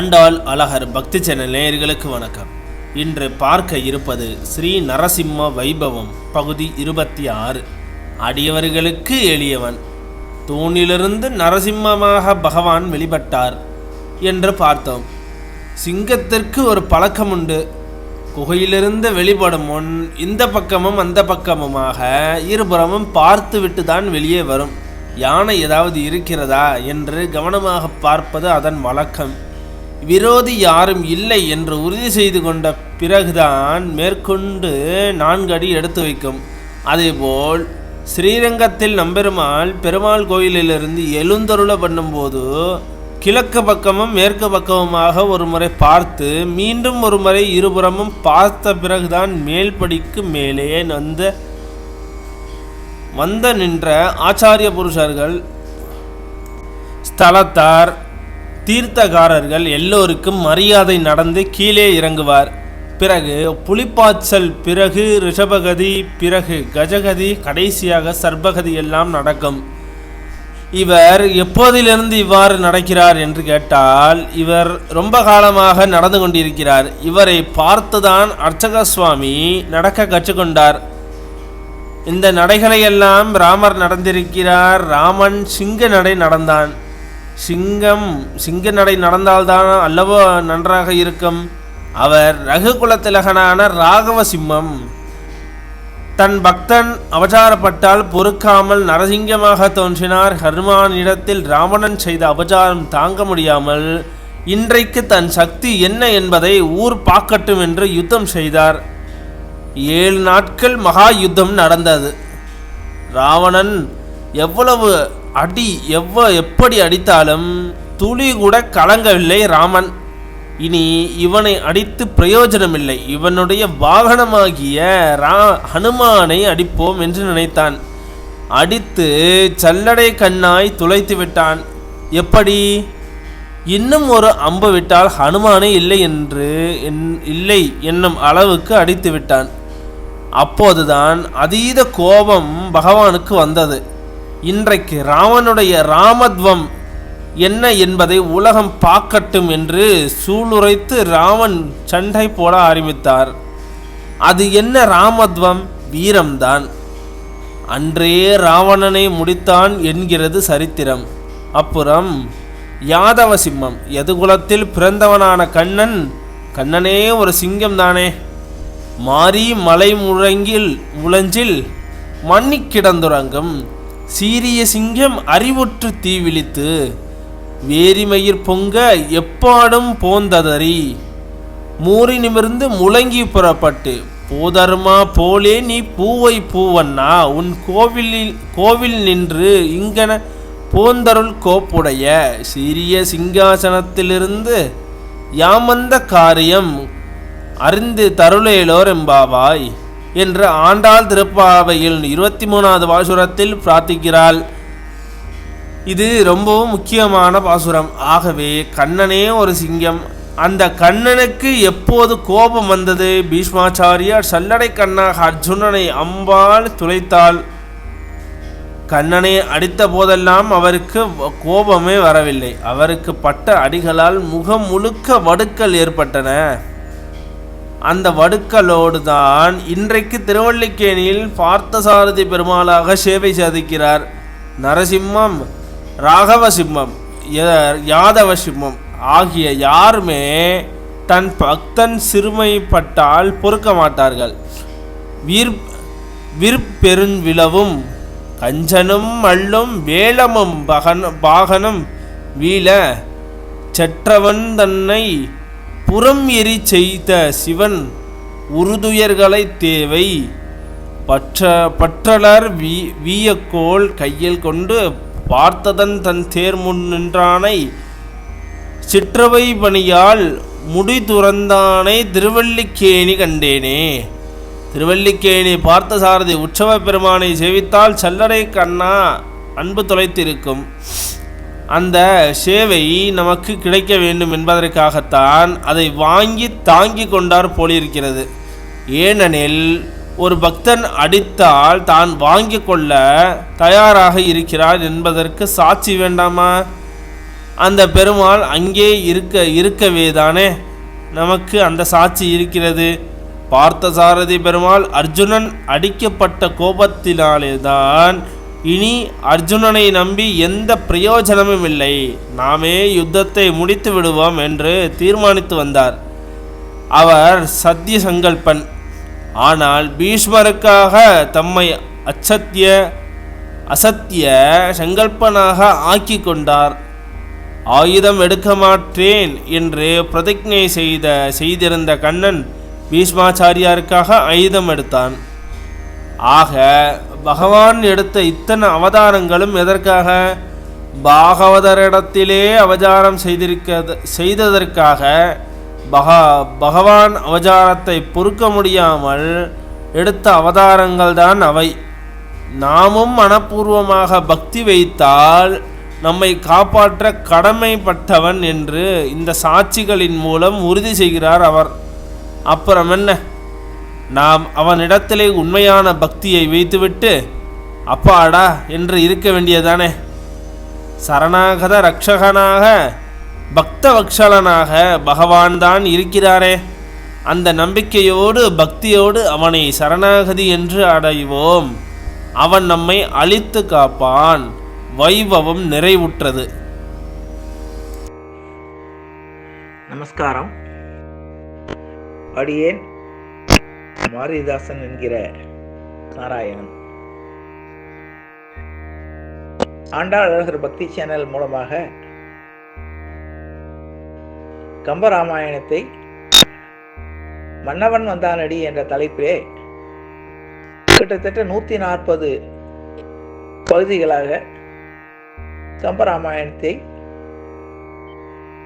ஆண்டாள் அழகர் பக்தி சேனல் நேயர்களுக்கு வணக்கம். இன்று பார்க்க இருப்பது ஸ்ரீ நரசிம்ம வைபவம் பகுதி இருபத்தி ஆறு. அடியவர்களுக்கு எளியவன். தூணிலிருந்து நரசிம்மமாக பகவான் வெளிப்பட்டார் என்று பார்த்தோம். சிங்கத்திற்கு ஒரு பழக்கம் உண்டு குகையிலிருந்து வெளிப்படும் முன் இந்த பக்கமும் அந்த பக்கமுமாக இருபுறமும் பார்த்துவிட்டு தான் வெளியே வரும். யானை ஏதாவது இருக்கிறதா என்று கவனமாக பார்ப்பது அதன் வழக்கம். விரோதி யாரும் இல்லை என்று உறுதி செய்து கொண்ட பிறகுதான் மேற்கொண்டு நான்கு அடி எடுத்து வைக்கும். அதேபோல் ஸ்ரீரங்கத்தில் நம்பெருமாள் பெருமாள் கோயிலிலிருந்து எழுந்தருள பண்ணும்போது கிழக்கு பக்கமும் மேற்கு பக்கமுமாக ஒரு முறை பார்த்து மீண்டும் ஒரு முறை இருபுறமும் பார்த்த பிறகுதான் மேல்படிக்கு மேலே வந்த வந்த நின்ற ஆச்சாரிய புருஷர்கள் ஸ்தலத்தார் தீர்த்தகாரர்கள் எல்லோருக்கும் மரியாதை நடந்து கீழே இறங்குவார். பிறகு புலிப்பாய்ச்சல் பிறகு ரிஷபகதி பிறகு கஜகதி கடைசியாக சர்பகதி எல்லாம் நடக்கும். இவர் எப்போதிலிருந்து இவ்வாறு நடக்கிறார் என்று கேட்டால் இவர் ரொம்ப காலமாக நடந்து கொண்டிருக்கிறார். இவரை பார்த்துதான் அர்ச்சக சுவாமி நடக்க கற்றுக்கொண்டார். இந்த நடைகளையெல்லாம் ராமர் நடந்திருக்கிறார். ராமன் சிங்க நடை நடந்தான். சிங்கம் சிங்க நடை நடந்தால்தான் அல்லவோ நன்றாக இருக்கும். அவர் ரகுகுலத்திலகனான ராகவ சிம்மம் தன் பக்தன் அபச்சாரப்பட்டால் பொறுக்காமல் நரசிங்கமாக தோன்றினார். ஹனுமானிடத்தில் ராவணன் செய்த அபச்சாரம் தாங்க முடியாமல் இன்றைக்கு தன் சக்தி என்ன என்பதை ஊர் பார்க்கட்டும் என்று யுத்தம் செய்தார். ஏழு நாட்கள் மகா யுத்தம் நடந்தது. ராவணன் எவ்வளவு அடி எவ்வ எப்படி அடித்தாலும் துளி கூட கலங்கவில்லை ராமன். இனி இவனை அடித்து பிரயோஜனமில்லை. இவனுடைய வாகனமாகிய ரா ஹனுமானை அடிப்போம் என்று நினைத்தான். அடித்து சல்லடை கண்ணாய் துளைத்து விட்டான். எப்படி? இன்னும் ஒரு அம்பு விட்டால் ஹனுமானே இல்லை என்று என்- இல்லை என்னும் அளவுக்கு அடித்து விட்டான். அப்போதுதான் அதீத கோபம் பகவானுக்கு வந்தது. இன்றைக்கு ராமனுடைய ராமத்வம் என்ன என்பதை உலகம் பார்க்கட்டும் என்று சூளுரைத்து ராமன் சண்டை போட ஆரம்பித்தார். அது என்ன ராமத்வம்? வீரம்தான். அன்றே ராவணனை முடித்தான் என்கிறது சரித்திரம். அப்புறம் யாதவ சிம்மம் எதுகுலத்தில் பிறந்தவனான கண்ணன்? கண்ணனே ஒரு சிங்கம் தானே மாறி மலை முழங்கில் முழஞ்சில் மன்னிக் கிடந்துறங்கும். சீரிய சிங்கம் அறிவுற்று தீவிழித்து வேரிமயிர் பொங்க எப்பாடும் போந்ததறி. மூறி நிமிர்ந்து முழங்கி புறப்பட்டு பூதர்மா போலே நீ பூவை பூவண்ணா உன் கோவிலில் கோவில் நின்று இங்கன போந்தருள் கோப்புடைய. சிறிய சிங்காசனத்திலிருந்து யாமந்த காரியம் அறிந்து தருளேலோர் எம்பாவாய் என்று ஆண்டாள் திருப்பாவையில் இருபத்தி மூணாவது பாசுரத்தில் பிரார்த்திக்கிறாள். இது ரொம்பவும் முக்கியமான பாசுரம். ஆகவே கண்ணனே ஒரு சிங்கம். அந்த கண்ணனுக்கு எப்போது கோபம் வந்தது? பீஷ்மாச்சாரியார் சல்லடை கண்ணாக அர்ஜுனனை அம்பால் துளைத்தாள். கண்ணனை அடித்த போதெல்லாம் அவருக்கு கோபமே வரவில்லை. அவருக்கு பட்ட அடிகளால் முகம் முழுக்க வடுக்கள் ஏற்பட்டன. அந்த வடுக்களோடு தான் இன்றைக்கு திருவள்ளிக்கேணியில் பார்த்தசாரதி பெருமாளாக சேவை சாதிக்கிறார். நரசிம்மம் ராகவ சிம்மம் யாதவ சிம்மம் ஆகிய யாருமே தன் பக்தன் சிறுமைப்பட்டால் பொறுக்க மாட்டார்கள். வீர் விற்பெருஞ்விளவும் கஞ்சனும் மள்ளும் வேளமும் பகன பாகனும் வீழ செற்றவன் தன்னை புறம் எரி செய்த சிவன் உறுதுயர்களை தேவை. பற்ற பற்றலர் வீ வீயக்கோள் கையில் கொண்டு பார்த்ததன் தன் தேர் முன் நின்றானை. சிற்றவை பணியால் முடி துறந்தானை திருவல்லிக்கேணி கண்டேனே. திருவல்லிக்கேணி பார்த்தசாரதி உற்சவ பெருமானை சேவித்தால் சல்லடை கண்ணா அன்பு தொலைத்திருக்கும். அந்த சேவை நமக்கு கிடைக்க வேண்டும் என்பதற்காகத்தான் அதை வாங்கி தாங்கி கொண்டார் போலிருக்கிறது. ஏனெனில் ஒரு பக்தன் அடித்தால் தான் வாங்கி கொள்ள தயாராக இருக்கிறார் என்பதற்கு சாட்சி வேண்டாமா? அந்த பெருமாள் அங்கே இருக்க இருக்கவே தானே? நமக்கு அந்த சாட்சி இருக்கிறது. பார்த்தசாரதி பெருமாள் அர்ஜுனன் அடிக்கப்பட்ட கோபத்தினாலே தான் இனி அர்ஜுனனை நம்பி எந்த பிரயோஜனமும் இல்லை. நாமே யுத்தத்தை முடித்து விடுவோம் என்று தீர்மானித்து வந்தார். அவர் சத்திய சங்கல்பன் ஆனால் பீஷ்மருக்காக தம்மை அச்சத்திய அசத்திய சங்கல்பனாக ஆக்கி கொண்டார். ஆயுதம் எடுக்க மாட்டேன் என்று பிரதிஜை செய்த செய்திருந்த கண்ணன் பீஷ்மாச்சாரியாருக்காக ஆயுதம் எடுத்தான். ஆக பகவான் எடுத்த இத்தனை அவதாரங்களும் எதற்காக? பாகவதரிடத்திலே அவதாரம் செய்திருக்க செய்ததற்காக பகா பகவான் அவதாரத்தை பொறுக்க முடியாமல் எடுத்த அவதாரங்கள் தான் அவை. நாமும் மனப்பூர்வமாக பக்தி வைத்தால் நம்மை காப்பாற்ற கடமைப்பட்டவன் என்று இந்த சாட்சிகளின் மூலம் உறுதி செய்கிறார் அவர். அப்புறம் என்ன? நாம் அவனிடத்திலே உண்மையான பக்தியை வைத்துவிட்டு அப்பாடா என்று இருக்க வேண்டியதானே சரணாகத ரக்ஷகனாக பக்தவக்ஷலனாக பகவான் தான் இருக்கிறாரே. அந்த நம்பிக்கையோடு பக்தியோடு அவனை சரணாகதி என்று அடைவோம். அவன் நம்மை அழித்து காப்பான். வைபவம் நிறைவுற்றது. நமஸ்காரம். அடியேன் மாரிதாசன் என்கிற நாராயணன். ஆண்டாள் அழகர் பக்தி சேனல் மூலமாக கம்பராமாயணத்தை மன்னவன் வந்தானடி என்ற தலைப்பிலே கிட்டத்தட்ட நூத்தி நாற்பது பகுதிகளாக கம்பராமாயணத்தை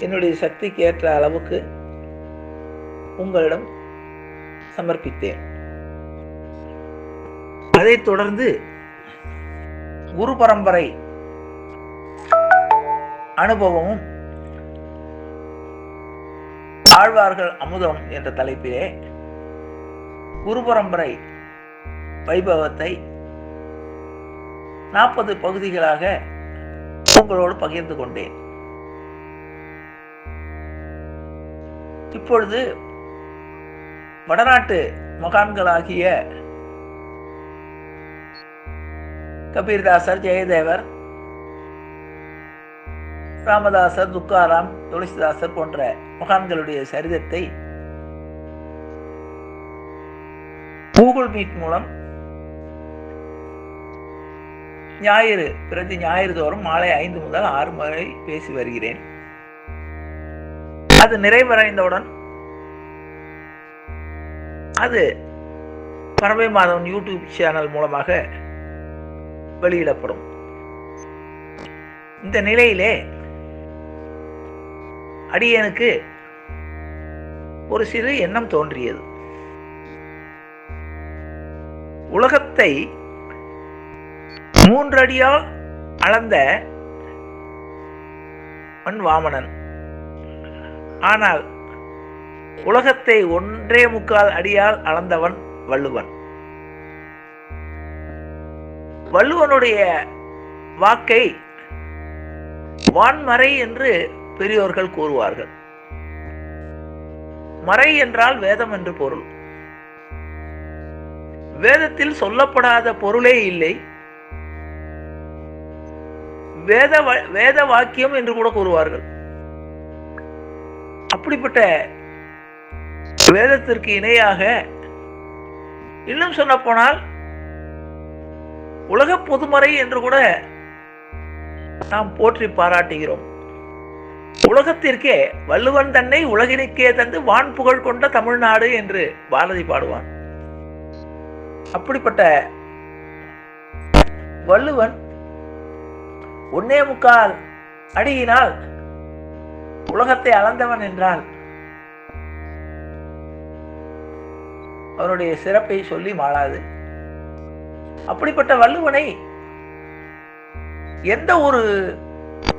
என்னுடைய சக்திக்கு ஏற்ற அளவுக்கு உங்களிடம் சமர்ப்பித்தேன். அதைத் தொடர்ந்து குரு பரம்பரை அனுபவமும் ஆழ்வார்கள் அமுதம் என்ற தலைப்பிலே குரு பரம்பரை வைபவத்தை நாற்பது பகுதிகளாக உங்களோடு பகிர்ந்து கொண்டேன். இப்பொழுது வடநாட்டு மகான்களாகிய கபீர்தாசர் ஜெயதேவர் ராமதாசர் துக்காராம் துளசிதாசர் போன்ற மகான்களுடைய சரிதத்தை கூகுள் மீட் மூலம் ஞாயிறு பிரதி ஞாயிறு தோறும் மாலை ஐந்து முதல் ஆறு முறை பேசி வருகிறேன். அது நிறைவடைந்தவுடன் அது பறவை மாதவன் யூடியூப் சேனல் மூலமாக வெளியிடப்படும். இந்த நிலையிலே அடியனுக்கு ஒரு சிறு எண்ணம் தோன்றியது. உலகத்தை மூன்றடியால் அளந்த மண் வாமனன். ஆனால் உலகத்தை ஒன்றே முக்கால் அடியால் அளந்தவன் வள்ளுவன். வள்ளுவனுடைய வாக்கை வான்மறை என்று பெரியோர்கள் கூறுவார்கள். மறை என்றால் வேதம் என்று பொருள். வேதத்தில் சொல்லப்படாத பொருளே இல்லை. வேத வேத வாக்கியம் என்று கூட கூறுவார்கள். அப்படிப்பட்ட வேதத்திற்கு இணையாக இன்னும் சொல்ல போனால் உலக பொதுமறை என்று கூட நாம் போற்றி பாராட்டுகிறோம். உலகத்திற்கே வள்ளுவன் தன்னை உலகினுக்கே தந்து வான் புகழ் கொண்ட தமிழ்நாடு என்று பாரதி பாடுவான். அப்படிப்பட்ட வள்ளுவன் ஒன்னே முக்கால் அடியினால் உலகத்தை அளந்தவன் என்றால் அவருடைய சிறப்பை சொல்லி மாளாது. அப்படிப்பட்ட வள்ளுவனை எந்த ஒரு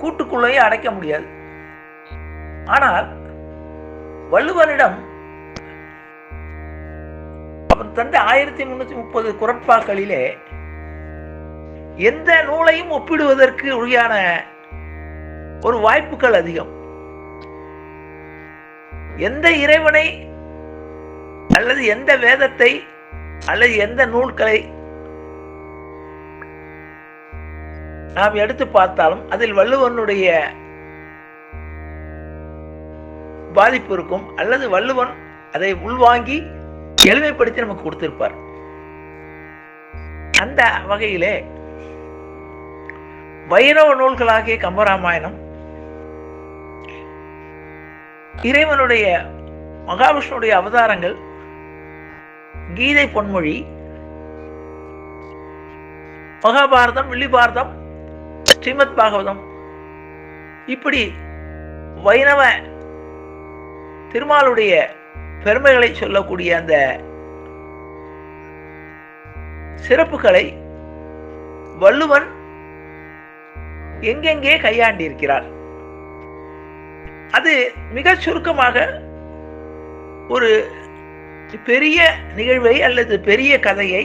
கூட்டுக்குள்ளேயும் அடைக்க முடியாது. ஆனால் வள்ளுவனிடம் அவன் தந்த ஆயிரத்தி முன்னூத்தி முப்பது குறற்பாக்களிலே எந்த நூலையும் ஒப்பிடுவதற்கு உரியான ஒரு வாய்ப்புகள் அதிகம். எந்த இறைவனை அல்லது எந்த வேதத்தை அல்லது எந்த நூல்களை நாம் எடுத்து பார்த்தாலும் அதில் வள்ளுவனுடைய பாதிப்பு இருக்கும். அல்லது வள்ளுவன் அதை உள்வாங்கி எளிமைப்படுத்தி நமக்கு கொடுத்திருப்பார். அந்த வகையிலே வைரவ நூல்களாகிய கம்பராமாயணம் இறைவனுடைய மகாவிஷ்ணுடைய அவதாரங்கள் கீதை பொன்மொழி மகாபாரதம் வில்லிபாரதம் ஸ்ரீமத் பாகவதம். இப்படி வைணவ திருமாலுடைய பெருமைகளை சொல்லக்கூடிய அந்த சிறப்புகளை வள்ளுவன் எங்கெங்கே கையாண்டிருக்கிறார்? அது மிக சுருக்கமாக ஒரு பெரிய நிகழ்வை அல்லது பெரிய கதையை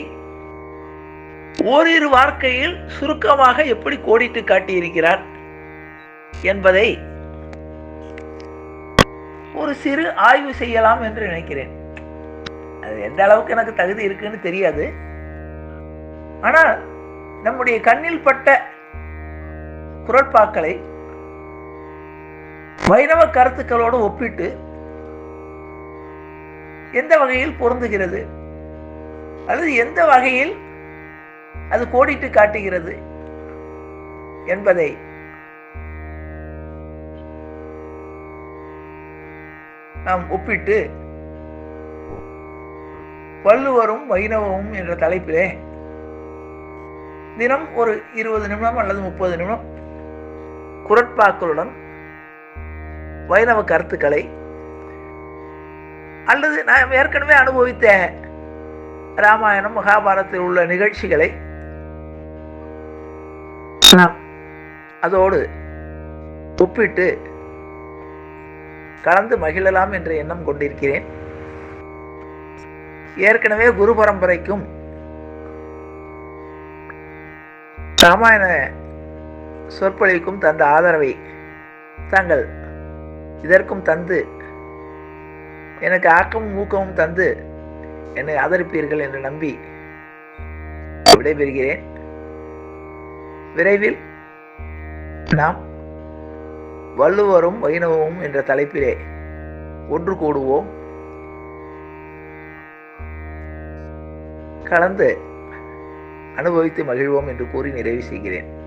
ஓரிரு வார்த்தையில் சுருக்கமாக எப்படி கோடிட்டு காட்டியிருக்கிறார் என்பதை ஒரு சிறு ஆய்வு செய்யலாம் என்று நினைக்கிறேன். அது எந்த அளவுக்கு எனக்கு தகுதி இருக்குன்னு தெரியாது. ஆனால் நம்முடைய கண்ணில் பட்ட குரட்பாக்களை வைணவ கருத்துக்களோடு ஒப்பிட்டு எந்த வகையில் பொருந்துகிறது? அல்லது எந்த வகையில் அது கோடிட்டு காட்டுகிறது என்பதை நாம் ஒப்பிட்டு வள்ளுவரும் வைணவமும் என்ற தலைப்பிலே தினம் ஒரு இருபது நிமிடம் அல்லது முப்பது நிமிடம் குரட்பாக்களுடன் வைணவ கருத்துக்களை அல்லது நாம் ஏற்கனவே அனுபவித்த ராமாயணம் மகாபாரதத்தில் உள்ள நிகழ்ச்சிகளை நாம் அதோடு ஒப்பிட்டு கலந்து மகிழலாம் என்ற எண்ணம் கொண்டிருக்கிறேன். ஏற்கனவே குரு பரம்பரைக்கும் ராமாயண சொற்பொழிவுக்கும் தந்த ஆதரவை தாங்கள் இதற்கும் தந்து எனக்கு ஆக்கமும் ஊக்கமும் தந்து என்னை ஆதரிப்பீர்கள் என்று நம்பி விடைபெறுகிறேன். விரைவில் நாம் வள்ளுவரும் வைணவமும் என்ற தலைப்பிலே ஒன்று கூடுவோம். கலந்து அனுபவித்து மகிழ்வோம் என்று கூறி நிறைவு செய்கிறேன்.